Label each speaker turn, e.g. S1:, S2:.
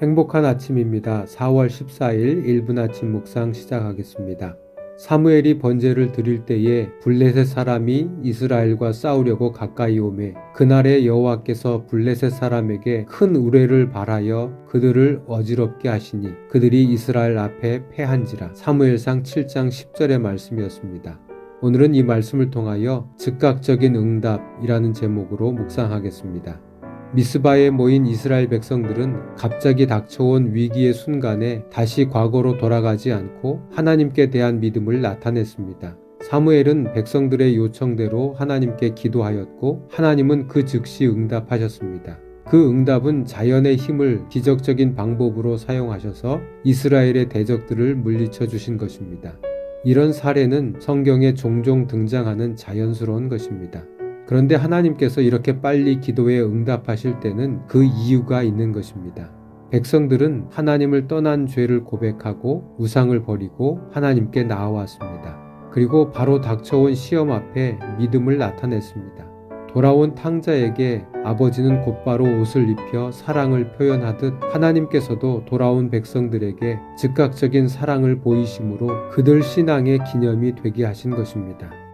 S1: 행복한 아침입니다. 4월 14일 1분 아침 묵상 시작하겠습니다. 사무엘이 번제를 드릴 때에 블레셋 사람이 이스라엘과 싸우려고 가까이 오매 그날에 여호와께서 블레셋 사람에게 큰 우레를 발하여 그들을 어지럽게 하시니 그들이 이스라엘 앞에 패한지라 사무엘상 7장 10절의 말씀이었습니다. 오늘은 이 말씀을 통하여 즉각적인 응답이라는 제목으로 묵상하겠습니다. 미스바에 모인 이스라엘 백성들은 갑자기 닥쳐온 위기의 순간에 다시 과거로 돌아가지 않고 하나님께 대한 믿음을 나타냈습니다. 사무엘은 백성들의 요청대로 하나님께 기도하였고 하나님은 그 즉시 응답하셨습니다. 그 응답은 자연의 힘을 기적적인 방법으로 사용하셔서 이스라엘의 대적들을 물리쳐 주신 것입니다. 이런 사례는 성경에 종종 등장하는 자연스러운 것입니다. 그런데 하나님께서 이렇게 빨리 기도에 응답하실 때는 그 이유가 있는 것입니다. 백성들은 하나님을 떠난 죄를 고백하고 우상을 버리고 하나님께 나아왔습니다. 그리고 바로 닥쳐온 시험 앞에 믿음을 나타냈습니다. 돌아온 탕자에게 아버지는 곧바로 옷을 입혀 사랑을 표현하듯 하나님께서도 돌아온 백성들에게 즉각적인 사랑을 보이심으로 그들 신앙의 기념이 되게 하신 것입니다.